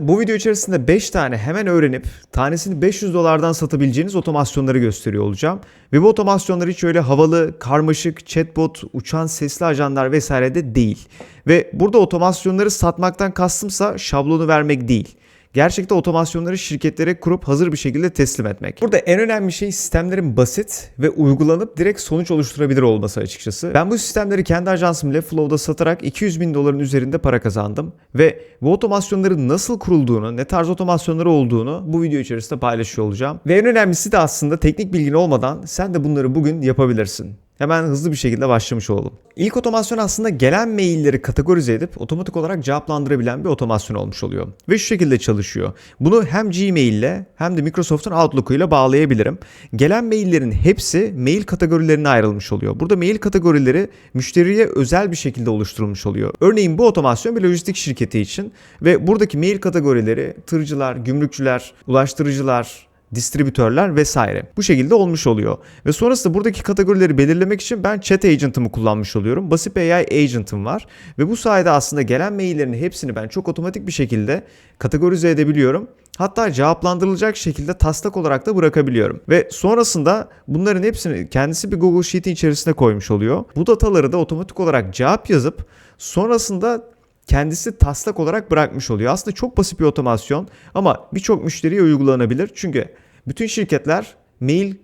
Bu video içerisinde 5 tane hemen öğrenip tanesini 500 dolardan satabileceğiniz otomasyonları gösteriyor olacağım. Ve bu otomasyonlar hiç öyle havalı, karmaşık, chatbot, uçan sesli ajanlar vesaire de değil. Ve burada otomasyonları satmaktan kastımsa şablonu vermek değil. Gerçekten otomasyonları şirketlere kurup hazır bir şekilde teslim etmek. Burada en önemli şey sistemlerin basit ve uygulanıp direkt sonuç oluşturabilir olması açıkçası. Ben bu sistemleri kendi ajansım Leflow'da satarak 200 bin doların üzerinde para kazandım. Ve bu otomasyonların nasıl kurulduğunu, ne tarz otomasyonları olduğunu bu video içerisinde paylaşıyor olacağım. Ve en önemlisi de aslında teknik bilgin olmadan sen de bunları bugün yapabilirsin. Hemen hızlı bir şekilde başlamış olalım. İlk otomasyon aslında gelen mailleri kategorize edip otomatik olarak cevaplandırabilen bir otomasyon olmuş oluyor. Ve şu şekilde çalışıyor. Bunu hem Gmail ile hem de Microsoft'un Outlook ile bağlayabilirim. Gelen maillerin hepsi mail kategorilerine ayrılmış oluyor. Burada mail kategorileri müşteriye özel bir şekilde oluşturulmuş oluyor. Örneğin bu otomasyon bir lojistik şirketi için ve buradaki mail kategorileri tırcılar, gümrükçüler, ulaştırıcılar, distribütörler vesaire. Bu şekilde olmuş oluyor. Ve sonrasında buradaki kategorileri belirlemek için ben chat agent'ımı kullanmış oluyorum. Basit bir AI agent'ım var. Ve bu sayede aslında gelen maillerin hepsini ben çok otomatik bir şekilde kategorize edebiliyorum. Hatta cevaplandırılacak şekilde taslak olarak da bırakabiliyorum. Ve sonrasında bunların hepsini kendisi bir Google Sheet'in içerisine koymuş oluyor. Bu dataları da otomatik olarak cevap yazıp sonrasında kendisi taslak olarak bırakmış oluyor. Aslında çok basit bir otomasyon ama birçok müşteriye uygulanabilir. Çünkü bütün şirketler mail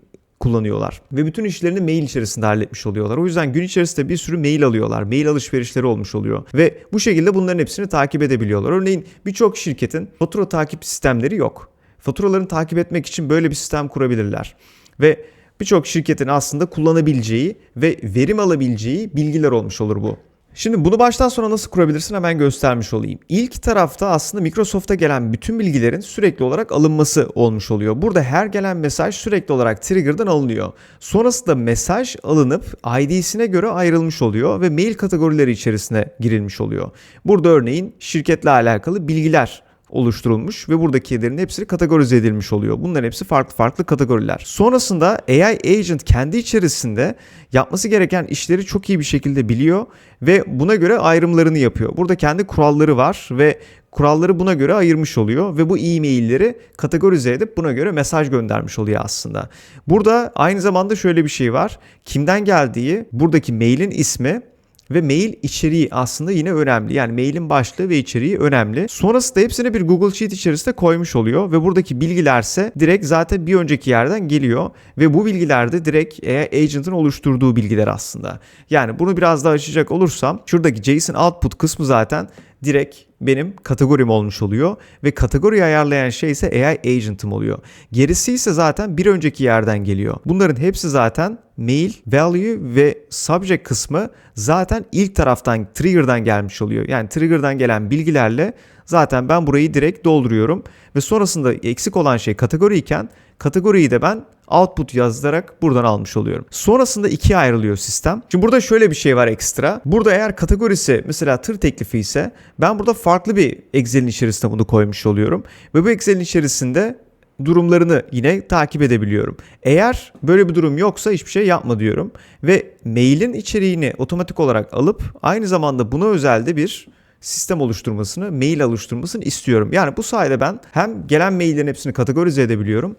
kullanıyorlar ve bütün işlerini mail içerisinde halletmiş oluyorlar. O yüzden gün içerisinde bir sürü mail alıyorlar. Mail alışverişleri olmuş oluyor ve bu şekilde bunların hepsini takip edebiliyorlar. Örneğin birçok şirketin fatura takip sistemleri yok. Faturalarını takip etmek için böyle bir sistem kurabilirler. Ve birçok şirketin aslında kullanabileceği ve verim alabileceği bilgiler olmuş olur bu. Şimdi bunu baştan sona nasıl kurabilirsin hemen göstermiş olayım. İlk tarafta aslında Microsoft'a gelen bütün bilgilerin sürekli olarak alınması olmuş oluyor. Burada her gelen mesaj sürekli olarak trigger'dan alınıyor. Sonrasında mesaj alınıp ID'sine göre ayrılmış oluyor ve mail kategorileri içerisine girilmiş oluyor. Burada örneğin şirketle alakalı bilgiler oluşturulmuş ve buradakilerin hepsi kategorize edilmiş oluyor. Bunların hepsi farklı farklı kategoriler. Sonrasında AI agent kendi içerisinde yapması gereken işleri çok iyi bir şekilde biliyor ve buna göre ayrımlarını yapıyor. Burada kendi kuralları var ve kuralları buna göre ayırmış oluyor ve bu e-mailleri kategorize edip buna göre mesaj göndermiş oluyor aslında. Burada aynı zamanda şöyle bir şey var. Kimden geldiği, buradaki mailin ismi ve mail içeriği aslında yine önemli. Yani mailin başlığı ve içeriği önemli. Sonrasında hepsini bir Google Sheet içerisinde koymuş oluyor ve buradaki bilgilerse direkt zaten bir önceki yerden geliyor ve bu bilgiler de direkt agent'ın oluşturduğu bilgiler aslında. Yani bunu biraz daha açacak olursam şuradaki JSON output kısmı zaten direkt benim kategorim olmuş oluyor ve kategoriyi ayarlayan şey ise AI agent'ım oluyor. Gerisi ise zaten bir önceki yerden geliyor. Bunların hepsi zaten mail, value ve subject kısmı zaten ilk taraftan trigger'dan gelmiş oluyor. Yani trigger'dan gelen bilgilerle zaten ben burayı direkt dolduruyorum ve sonrasında eksik olan şey kategori iken kategoriyi de ben output yazdırarak buradan almış oluyorum. Sonrasında ikiye ayrılıyor sistem. Şimdi burada şöyle bir şey var ekstra. Burada eğer kategorisi mesela tır teklifi ise ben burada farklı bir Excel'in içerisinde bunu koymuş oluyorum. Ve bu Excel'in içerisinde durumlarını yine takip edebiliyorum. Eğer böyle bir durum yoksa hiçbir şey yapma diyorum. Ve mailin içeriğini otomatik olarak alıp aynı zamanda buna özel de bir sistem oluşturmasını, mail oluşturmasını istiyorum. Yani bu sayede ben hem gelen maillerin hepsini kategorize edebiliyorum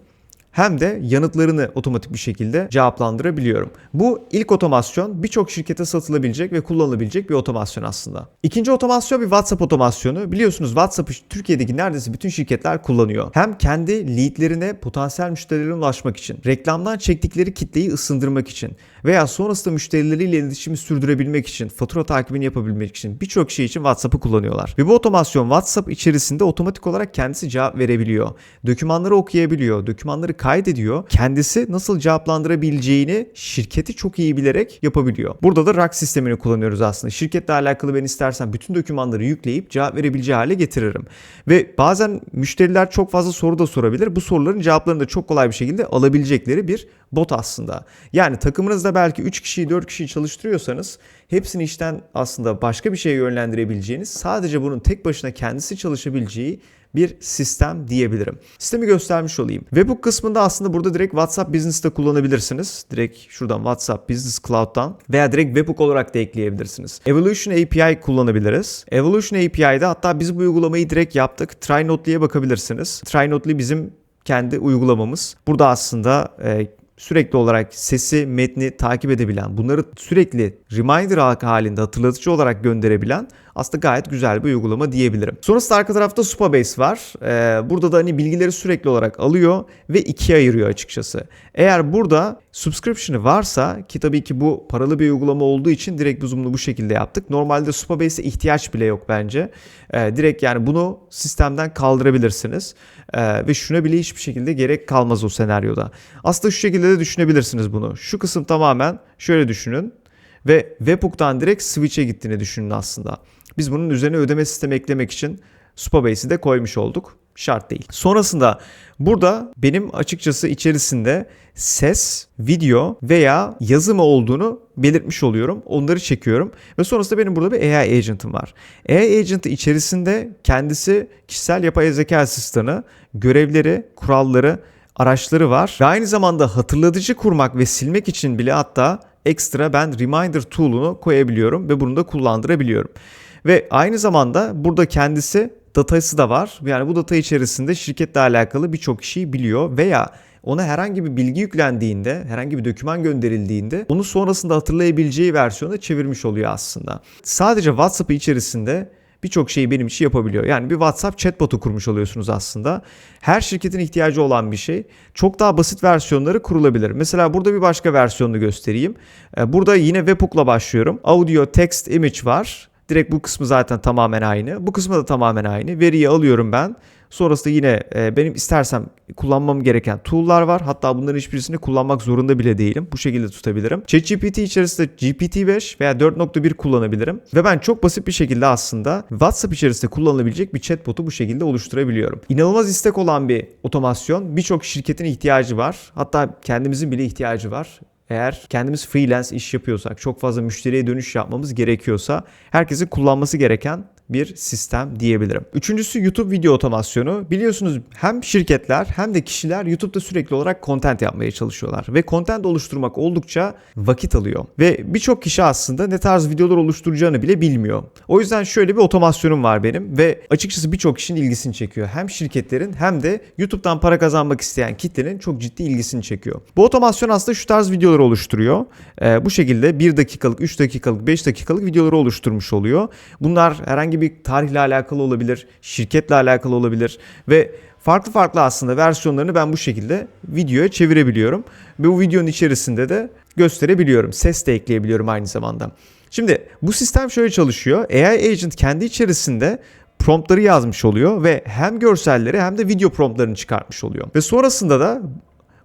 hem de yanıtlarını otomatik bir şekilde cevaplandırabiliyorum. Bu ilk otomasyon birçok şirkete satılabilecek ve kullanılabilecek bir otomasyon aslında. İkinci otomasyon bir WhatsApp otomasyonu. Biliyorsunuz WhatsApp'ı Türkiye'deki neredeyse bütün şirketler kullanıyor. Hem kendi leadlerine, potansiyel müşterilerine ulaşmak için, reklamdan çektikleri kitleyi ısındırmak için veya sonrasında müşterileriyle iletişimi sürdürebilmek için, fatura takibini yapabilmek için birçok şey için WhatsApp'ı kullanıyorlar. Ve bu otomasyon WhatsApp içerisinde otomatik olarak kendisi cevap verebiliyor. Dokümanları okuyabiliyor, dokümanları kaydediyor. Kendisi nasıl cevaplandırabileceğini şirketi çok iyi bilerek yapabiliyor. Burada da RAG sistemini kullanıyoruz aslında. Şirketle alakalı ben istersen bütün dokümanları yükleyip cevap verebileceği hale getiririm. Ve bazen müşteriler çok fazla soru da sorabilir. Bu soruların cevaplarını da çok kolay bir şekilde alabilecekleri bir bot aslında. Yani takımınızda belki 3 kişiyi 4 kişiyi çalıştırıyorsanız hepsini işten aslında başka bir şeye yönlendirebileceğiniz sadece bunun tek başına kendisi çalışabileceği bir sistem diyebilirim. Sistemi göstermiş olayım. Webhook kısmında aslında burada direkt WhatsApp Business'ta kullanabilirsiniz. Direkt şuradan WhatsApp Business Cloud'dan veya direkt Webhook olarak da ekleyebilirsiniz. Evolution API kullanabiliriz. Evolution API'de hatta biz bu uygulamayı direkt yaptık. Trinotely'e bakabilirsiniz. Trinotely bizim kendi uygulamamız. Burada aslında e, sürekli olarak sesi, metni takip edebilen, bunları sürekli reminder halinde hatırlatıcı olarak gönderebilen aslında gayet güzel bir uygulama diyebilirim. Sonrasında arka tarafta Supabase var. Ee, burada da hani bilgileri sürekli olarak alıyor ve ikiye ayırıyor açıkçası. Eğer burada subscription'ı varsa ki tabii ki bu paralı bir uygulama olduğu için direkt bu zoom'lu bu şekilde yaptık. Normalde Supabase'e ihtiyaç bile yok bence. Ee, direkt yani bunu sistemden kaldırabilirsiniz. Ee, ve şuna bile hiçbir şekilde gerek kalmaz o senaryoda. Aslında şu şekilde de düşünebilirsiniz bunu. Şu kısım tamamen şöyle düşünün ve webhook'tan direkt switch'e gittiğini düşünün aslında. Biz bunun üzerine ödeme sistemi eklemek için Supabase'i de koymuş olduk. Şart değil. Sonrasında burada benim açıkçası içerisinde ses, video veya yazı mı olduğunu belirtmiş oluyorum. Onları çekiyorum ve sonrasında benim burada bir AI agent'ım var. AI agent'ı içerisinde kendisi kişisel yapay zeka asistanı, görevleri, kuralları, araçları var. Ve aynı zamanda hatırlatıcı kurmak ve silmek için bile hatta ekstra ben reminder tool'unu koyabiliyorum ve bunu da kullandırabiliyorum. Ve aynı zamanda burada kendisi datası da var. Yani bu data içerisinde şirketle alakalı birçok şeyi biliyor veya ona herhangi bir bilgi yüklendiğinde, herhangi bir doküman gönderildiğinde onu sonrasında hatırlayabileceği versiyona çevirmiş oluyor aslında. Sadece WhatsApp içerisinde birçok şeyi benim için yapabiliyor. Yani bir WhatsApp chatbot'u kurmuş oluyorsunuz aslında. Her şirketin ihtiyacı olan bir şey. Çok daha basit versiyonları kurulabilir. Mesela burada bir başka versiyonunu göstereyim. Ee, burada yine webhook'la başlıyorum. Audio, text, image var. Direkt bu kısmı zaten tamamen aynı. Bu kısmı da tamamen aynı. Veriyi alıyorum ben. Sonrasında yine e, benim istersem kullanmam gereken tool'lar var. Hatta bunların hiçbirisini kullanmak zorunda bile değilim. Bu şekilde tutabilirim. ChatGPT içerisinde GPT-5 veya 4.1 kullanabilirim. Ve ben çok basit bir şekilde aslında WhatsApp içerisinde kullanılabilecek bir chatbot'u bu şekilde oluşturabiliyorum. İnanılmaz istek olan bir otomasyon. Birçok şirketin ihtiyacı var. Hatta kendimizin bile ihtiyacı var. Eğer kendimiz freelance iş yapıyorsak, çok fazla müşteriye dönüş yapmamız gerekiyorsa herkesin kullanması gereken bir sistem diyebilirim. Üçüncüsü YouTube video otomasyonu. Biliyorsunuz hem şirketler hem de kişiler YouTube'da sürekli olarak content yapmaya çalışıyorlar ve content oluşturmak oldukça vakit alıyor. Ve birçok kişi aslında ne tarz videolar oluşturacağını bile bilmiyor. O yüzden şöyle bir otomasyonum var benim ve açıkçası birçok kişinin ilgisini çekiyor. Hem şirketlerin hem de YouTube'dan para kazanmak isteyen kitlenin çok ciddi ilgisini çekiyor. Bu otomasyon aslında şu tarz videolar oluşturuyor. Ee, bu şekilde 1 dakikalık, 3 dakikalık, 5 dakikalık videoları oluşturmuş oluyor. Bunlar herhangi herhangi bir tarihle alakalı olabilir, şirketle alakalı olabilir ve farklı farklı aslında versiyonlarını ben bu şekilde videoya çevirebiliyorum. Ve bu videonun içerisinde de gösterebiliyorum. Ses de ekleyebiliyorum aynı zamanda. Şimdi bu sistem şöyle çalışıyor. AI Agent kendi içerisinde promptları yazmış oluyor ve hem görselleri hem de video promptlarını çıkartmış oluyor. Ve sonrasında da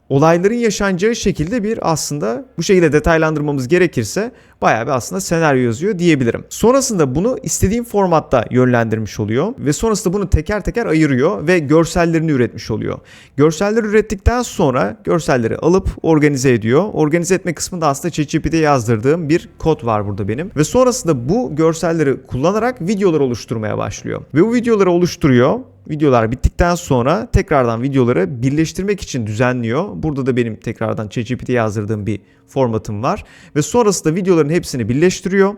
olayların yaşanacağı şekilde bir aslında bu şekilde detaylandırmamız gerekirse bayağı bir aslında senaryo yazıyor diyebilirim. Sonrasında bunu istediğim formatta yönlendirmiş oluyor ve sonrasında bunu teker teker ayırıyor ve görsellerini üretmiş oluyor. Görselleri ürettikten sonra görselleri alıp organize ediyor. Organize etme kısmında aslında ChatGPT'ye yazdırdığım bir kod var burada benim ve sonrasında bu görselleri kullanarak videolar oluşturmaya başlıyor. Ve bu videoları oluşturuyor videolar bittikten sonra tekrardan videoları birleştirmek için düzenliyor. Burada da benim tekrardan ChatGPT'ye yazdırdığım bir formatım var. Ve sonrasında videoların hepsini birleştiriyor.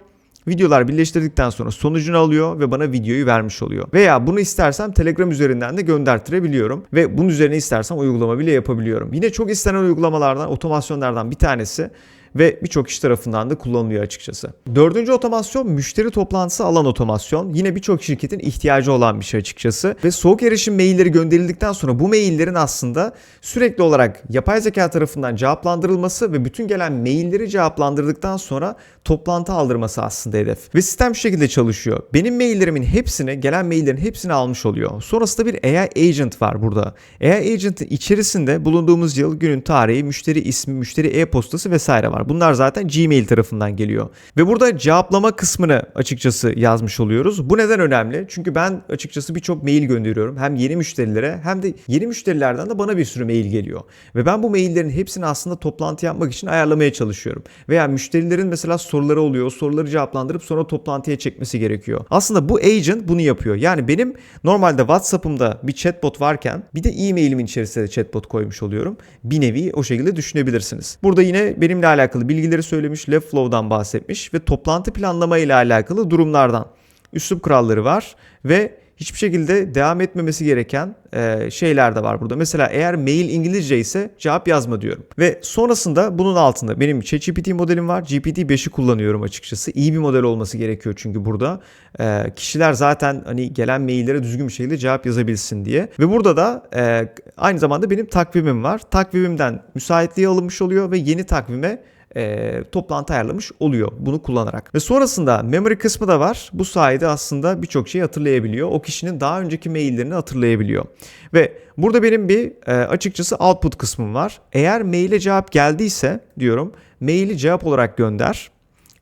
Videolar birleştirdikten sonra sonucunu alıyor ve bana videoyu vermiş oluyor. Veya bunu istersem Telegram üzerinden de göndertirebiliyorum ve bunun üzerine istersem uygulama bile yapabiliyorum. Yine çok istenen uygulamalardan, otomasyonlardan bir tanesi ve birçok kişi tarafından da kullanılıyor açıkçası. Dördüncü otomasyon müşteri toplantısı alan otomasyon. Yine birçok şirketin ihtiyacı olan bir şey açıkçası. Ve soğuk erişim mailleri gönderildikten sonra bu maillerin aslında sürekli olarak yapay zeka tarafından cevaplandırılması ve bütün gelen mailleri cevaplandırdıktan sonra toplantı aldırması aslında hedef. Ve sistem şu şekilde çalışıyor. Benim maillerimin hepsini, gelen maillerin hepsini almış oluyor. Sonrasında bir AI agent var burada. AI agent'ın içerisinde bulunduğumuz yıl, günün tarihi, müşteri ismi, müşteri e-postası vesaire var. Var. Bunlar zaten Gmail tarafından geliyor. Ve burada cevaplama kısmını açıkçası yazmış oluyoruz. Bu neden önemli? Çünkü ben açıkçası birçok mail gönderiyorum. Hem yeni müşterilere hem de yeni müşterilerden de bana bir sürü mail geliyor. Ve ben bu maillerin hepsini aslında toplantı yapmak için ayarlamaya çalışıyorum. Veya müşterilerin mesela soruları oluyor. O soruları cevaplandırıp sonra toplantıya çekmesi gerekiyor. Aslında bu agent bunu yapıyor. Yani benim normalde WhatsApp'ımda bir chatbot varken bir de e-mailimin içerisine de chatbot koymuş oluyorum. Bir nevi o şekilde düşünebilirsiniz. Burada yine benimle alakalı bilgileri söylemiş, Levflow'dan bahsetmiş ve toplantı planlama ile alakalı durumlardan üslup kuralları var ve hiçbir şekilde devam etmemesi gereken e, şeyler de var burada. Mesela eğer mail İngilizce ise cevap yazma diyorum. Ve sonrasında bunun altında benim ChatGPT modelim var. GPT-5'i kullanıyorum açıkçası. İyi bir model olması gerekiyor çünkü burada. E, kişiler zaten hani gelen maillere düzgün bir şekilde cevap yazabilsin diye. Ve burada da e, aynı zamanda benim takvimim var. Takvimimden müsaitliği alınmış oluyor ve yeni takvime e, toplantı ayarlamış oluyor bunu kullanarak. Ve sonrasında memory kısmı da var. Bu sayede aslında birçok şeyi hatırlayabiliyor. O kişinin daha önceki maillerini hatırlayabiliyor. Ve burada benim bir e, açıkçası output kısmım var. Eğer maile cevap geldiyse diyorum maili cevap olarak gönder.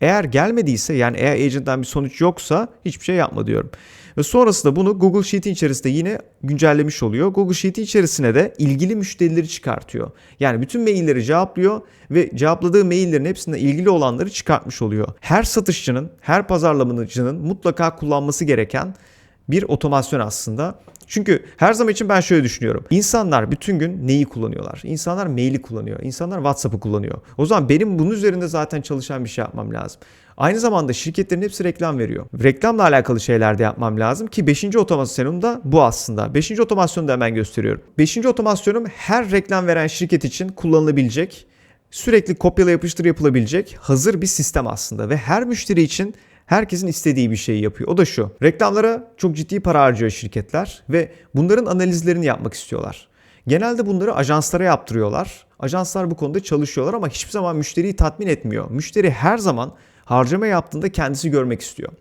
Eğer gelmediyse yani eğer agent'tan bir sonuç yoksa hiçbir şey yapma diyorum. Ve sonrasında bunu Google Sheet'in içerisinde yine güncellemiş oluyor. Google Sheet'in içerisine de ilgili müşterileri çıkartıyor. Yani bütün mailleri cevaplıyor ve cevapladığı maillerin hepsinde ilgili olanları çıkartmış oluyor. Her satışçının, her pazarlamacının mutlaka kullanması gereken bir otomasyon aslında. Çünkü her zaman için ben şöyle düşünüyorum. İnsanlar bütün gün neyi kullanıyorlar? İnsanlar maili kullanıyor. İnsanlar WhatsApp'ı kullanıyor. O zaman benim bunun üzerinde zaten çalışan bir şey yapmam lazım. Aynı zamanda şirketlerin hepsi reklam veriyor. Reklamla alakalı şeyler de yapmam lazım ki 5. otomasyonum da bu aslında. 5. otomasyonu da hemen gösteriyorum. 5. otomasyonum her reklam veren şirket için kullanılabilecek, sürekli kopyala yapıştır yapılabilecek hazır bir sistem aslında ve her müşteri için herkesin istediği bir şeyi yapıyor. O da şu. Reklamlara çok ciddi para harcıyor şirketler ve bunların analizlerini yapmak istiyorlar. Genelde bunları ajanslara yaptırıyorlar. Ajanslar bu konuda çalışıyorlar ama hiçbir zaman müşteriyi tatmin etmiyor. Müşteri her zaman harcama yaptığında kendisi görmek istiyor.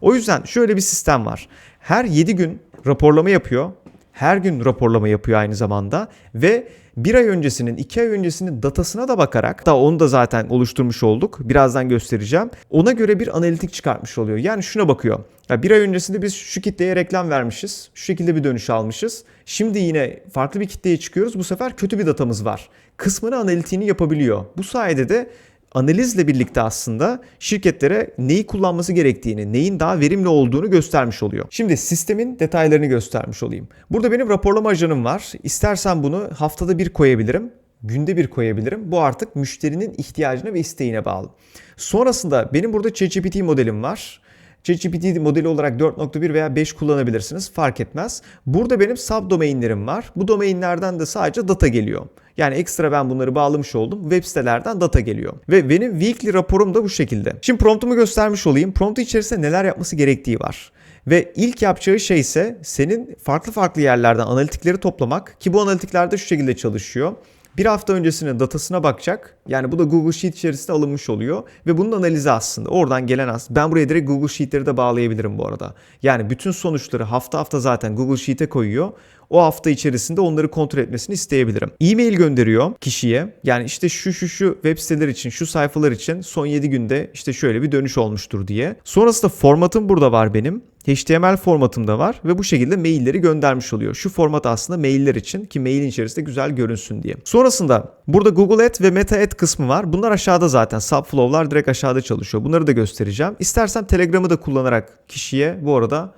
O yüzden şöyle bir sistem var. Her 7 gün raporlama yapıyor. Her gün raporlama yapıyor aynı zamanda ve bir ay öncesinin, iki ay öncesinin datasına da bakarak da onu da zaten oluşturmuş olduk. Birazdan göstereceğim. Ona göre bir analitik çıkartmış oluyor. Yani şuna bakıyor. Ya bir ay öncesinde biz şu kitleye reklam vermişiz. Şu şekilde bir dönüş almışız. Şimdi yine farklı bir kitleye çıkıyoruz. Bu sefer kötü bir datamız var. Kısmını analitiğini yapabiliyor. Bu sayede de analizle birlikte aslında şirketlere neyi kullanması gerektiğini, neyin daha verimli olduğunu göstermiş oluyor. Şimdi sistemin detaylarını göstermiş olayım. Burada benim raporlama ajanım var. İstersen bunu haftada bir koyabilirim günde bir koyabilirim. Bu artık müşterinin ihtiyacına ve isteğine bağlı. Sonrasında benim burada ChatGPT modelim var. ChatGPT modeli olarak 4.1 veya 5 kullanabilirsiniz. Fark etmez. Burada benim subdomainlerim var. Bu domainlerden de sadece data geliyor. Yani ekstra ben bunları bağlamış oldum. Web sitelerden data geliyor. Ve benim weekly raporum da bu şekilde. Şimdi promptumu göstermiş olayım. Promptu içerisinde neler yapması gerektiği var. Ve ilk yapacağı şey ise senin farklı farklı yerlerden analitikleri toplamak ki bu analitikler de şu şekilde çalışıyor. Bir hafta öncesinin datasına bakacak. Yani bu da Google Sheet içerisinde alınmış oluyor. Ve bunun analizi aslında. Oradan gelen aslında. Ben buraya direkt Google Sheet'leri de bağlayabilirim bu arada. Yani bütün sonuçları hafta hafta zaten Google Sheet'e koyuyor. O hafta içerisinde onları kontrol etmesini isteyebilirim. E-mail gönderiyor kişiye. Yani işte şu şu şu web siteler için, şu sayfalar için son 7 günde işte şöyle bir dönüş olmuştur diye. Sonrasında formatım burada var benim. HTML formatım da var ve bu şekilde mailleri göndermiş oluyor. Şu format aslında mailler için ki mailin içerisinde güzel görünsün diye. Sonrasında burada Google Ad ve Meta Ad kısmı var. Bunlar aşağıda zaten. Subflow'lar direkt aşağıda çalışıyor. Bunları da göstereceğim. İstersen Telegram'ı da kullanarak kişiye bu arada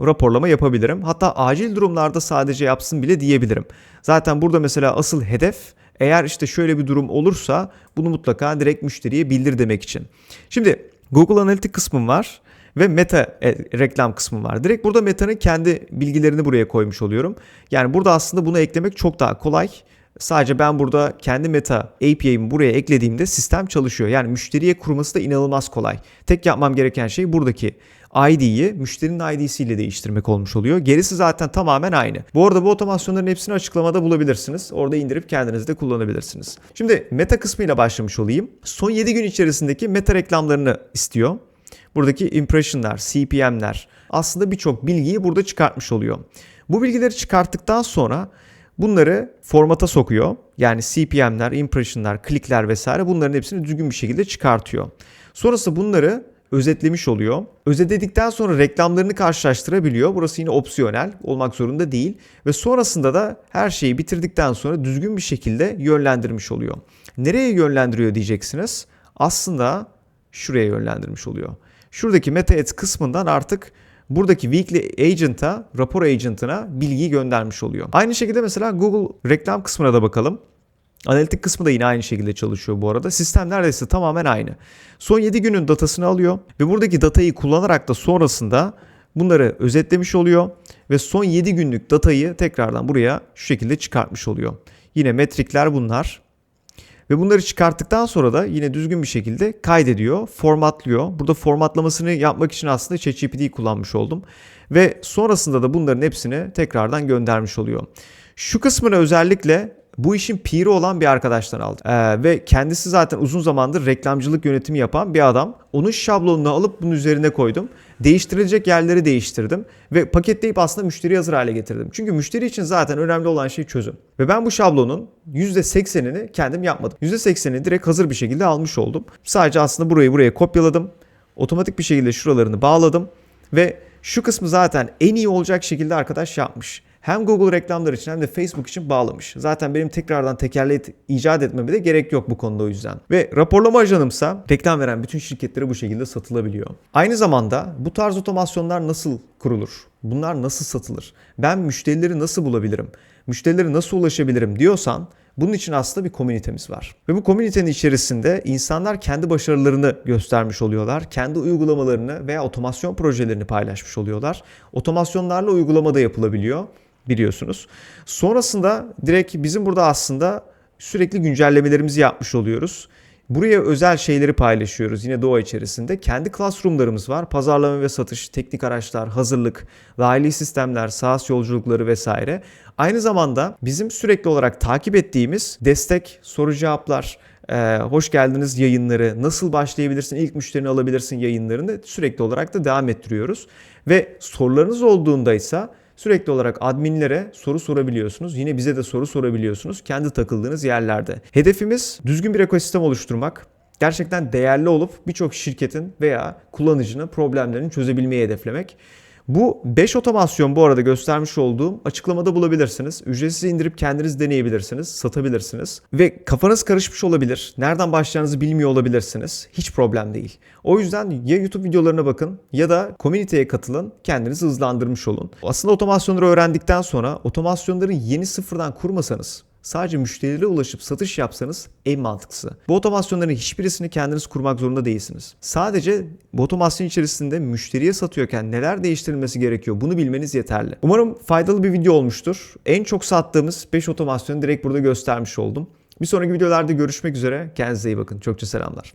raporlama yapabilirim. Hatta acil durumlarda sadece yapsın bile diyebilirim. Zaten burada mesela asıl hedef eğer işte şöyle bir durum olursa bunu mutlaka direkt müşteriye bildir demek için. Şimdi Google Analytics kısmım var ve meta e, reklam kısmı var. Direkt burada meta'nın kendi bilgilerini buraya koymuş oluyorum. Yani burada aslında bunu eklemek çok daha kolay. Sadece ben burada kendi meta API'mi buraya eklediğimde sistem çalışıyor. Yani müşteriye kurması da inanılmaz kolay. Tek yapmam gereken şey buradaki ID'yi müşterinin ID'siyle değiştirmek olmuş oluyor. Gerisi zaten tamamen aynı. Bu arada bu otomasyonların hepsini açıklamada bulabilirsiniz. Orada indirip kendiniz de kullanabilirsiniz. Şimdi meta kısmıyla başlamış olayım. Son 7 gün içerisindeki meta reklamlarını istiyor. Buradaki impressionlar, CPM'ler aslında birçok bilgiyi burada çıkartmış oluyor. Bu bilgileri çıkarttıktan sonra bunları formata sokuyor. Yani CPM'ler, impression'lar, klikler vesaire bunların hepsini düzgün bir şekilde çıkartıyor. Sonrasında bunları özetlemiş oluyor. Özetledikten sonra reklamlarını karşılaştırabiliyor. Burası yine opsiyonel olmak zorunda değil. Ve sonrasında da her şeyi bitirdikten sonra düzgün bir şekilde yönlendirmiş oluyor. Nereye yönlendiriyor diyeceksiniz. Aslında şuraya yönlendirmiş oluyor. Şuradaki meta ads kısmından artık buradaki weekly agent'a, rapor agent'ına bilgiyi göndermiş oluyor. Aynı şekilde mesela Google reklam kısmına da bakalım. Analitik kısmı da yine aynı şekilde çalışıyor bu arada. Sistem neredeyse tamamen aynı. Son 7 günün datasını alıyor ve buradaki datayı kullanarak da sonrasında bunları özetlemiş oluyor ve son 7 günlük datayı tekrardan buraya şu şekilde çıkartmış oluyor. Yine metrikler bunlar. Ve bunları çıkarttıktan sonra da yine düzgün bir şekilde kaydediyor, formatlıyor. Burada formatlamasını yapmak için aslında ChatGPT'yi kullanmış oldum. Ve sonrasında da bunların hepsini tekrardan göndermiş oluyor. Şu kısmını özellikle bu işin piri olan bir arkadaştan aldım. Ee, ve kendisi zaten uzun zamandır reklamcılık yönetimi yapan bir adam. Onun şablonunu alıp bunun üzerine koydum. Değiştirilecek yerleri değiştirdim. Ve paketleyip aslında müşteri hazır hale getirdim. Çünkü müşteri için zaten önemli olan şey çözüm. Ve ben bu şablonun %80'ini kendim yapmadım. %80'ini direkt hazır bir şekilde almış oldum. Sadece aslında burayı buraya kopyaladım. Otomatik bir şekilde şuralarını bağladım. Ve şu kısmı zaten en iyi olacak şekilde arkadaş yapmış hem Google reklamlar için hem de Facebook için bağlamış. Zaten benim tekrardan tekerleyip icat etmeme de gerek yok bu konuda o yüzden. Ve raporlama ajanımsa reklam veren bütün şirketlere bu şekilde satılabiliyor. Aynı zamanda bu tarz otomasyonlar nasıl kurulur? Bunlar nasıl satılır? Ben müşterileri nasıl bulabilirim? Müşterilere nasıl ulaşabilirim diyorsan bunun için aslında bir komünitemiz var. Ve bu komünitenin içerisinde insanlar kendi başarılarını göstermiş oluyorlar. Kendi uygulamalarını veya otomasyon projelerini paylaşmış oluyorlar. Otomasyonlarla uygulamada yapılabiliyor biliyorsunuz. Sonrasında direkt bizim burada aslında sürekli güncellemelerimizi yapmış oluyoruz. Buraya özel şeyleri paylaşıyoruz yine doğa içerisinde. Kendi classroomlarımız var. Pazarlama ve satış, teknik araçlar, hazırlık, dahili sistemler, SaaS yolculukları vesaire. Aynı zamanda bizim sürekli olarak takip ettiğimiz destek, soru cevaplar, ee, hoş geldiniz yayınları, nasıl başlayabilirsin, ilk müşterini alabilirsin yayınlarını sürekli olarak da devam ettiriyoruz. Ve sorularınız olduğunda ise Sürekli olarak adminlere soru sorabiliyorsunuz. Yine bize de soru sorabiliyorsunuz kendi takıldığınız yerlerde. Hedefimiz düzgün bir ekosistem oluşturmak. Gerçekten değerli olup birçok şirketin veya kullanıcının problemlerini çözebilmeyi hedeflemek. Bu 5 otomasyon bu arada göstermiş olduğum açıklamada bulabilirsiniz. Ücretsiz indirip kendiniz deneyebilirsiniz, satabilirsiniz. Ve kafanız karışmış olabilir. Nereden başlayacağınızı bilmiyor olabilirsiniz. Hiç problem değil. O yüzden ya YouTube videolarına bakın ya da komüniteye katılın. Kendinizi hızlandırmış olun. Aslında otomasyonları öğrendikten sonra otomasyonları yeni sıfırdan kurmasanız sadece müşterilere ulaşıp satış yapsanız en mantıklısı. Bu otomasyonların hiçbirisini kendiniz kurmak zorunda değilsiniz. Sadece bu otomasyon içerisinde müşteriye satıyorken neler değiştirilmesi gerekiyor bunu bilmeniz yeterli. Umarım faydalı bir video olmuştur. En çok sattığımız 5 otomasyonu direkt burada göstermiş oldum. Bir sonraki videolarda görüşmek üzere. Kendinize iyi bakın. Çokça selamlar.